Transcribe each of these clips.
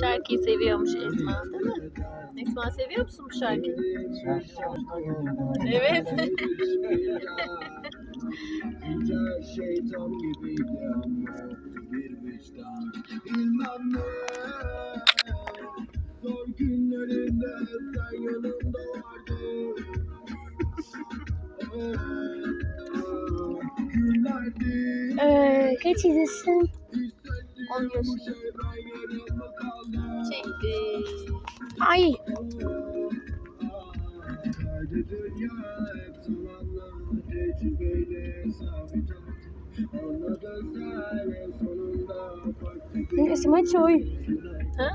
Şarkıyı seviyormuş Esma değil mi? Esma seviyor musun bu şarkıyı? Evet. Şeytan gibiydi ama bir vicdan bilmem ne Zor günlerinde sen yanımda vardın Günlerdi Ee, kaç izlesin? On yaşında. Çekti. Ay. Hep zamanla tecrübeyle sabit oldu. Anladın sen en sonunda farklı bir Esma çoy. Ha?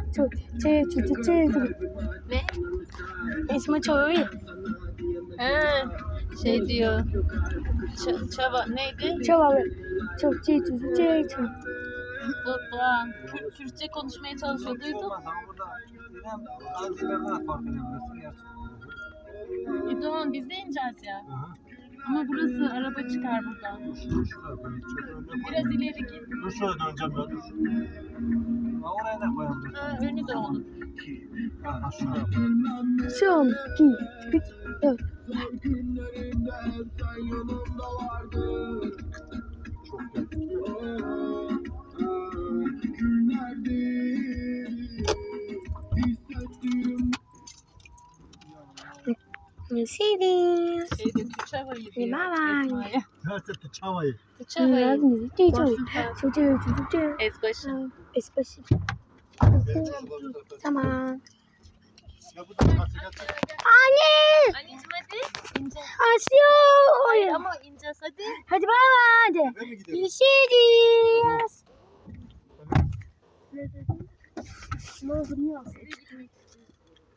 Ne? Şey diyor. Çava neydi? Çoy abi. Çoy. Çoy. Çoy. Çoy. Buradan Kürt, Kürtçe konuşmaya çalışıyor. Duydum. E doğan biz de ineceğiz ya. Ama burası araba çıkar buradan. Biraz ileri git. Dur şöyle döneceğim ben. Dur. Ha, Oraya da koyalım. Ha, önü de olur. Ha, ha, şuraya koyalım. Son 2, 3, 4. Mercedes. Şeyde Tüçava'yı diyor. Bye bye. Nerede. Çoy. Çoy. Çoy. Ezbaşı. Esbaşı. Tamam. Anne. Anneciğim hadi. İnce. Hayır ama ineceğiz hadi. Hadi bay hadi. Gidelim? Mercedes. Ne oldu niye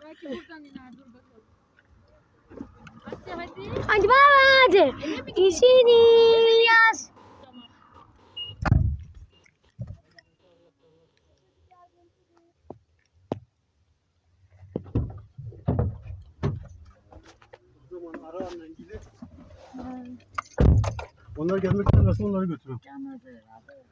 Belki buradan iner dur bakalım. Hadi. Bay hadi. Annen gidip. Onlar gelmek üzere onları götürün. Gelmez herhalde.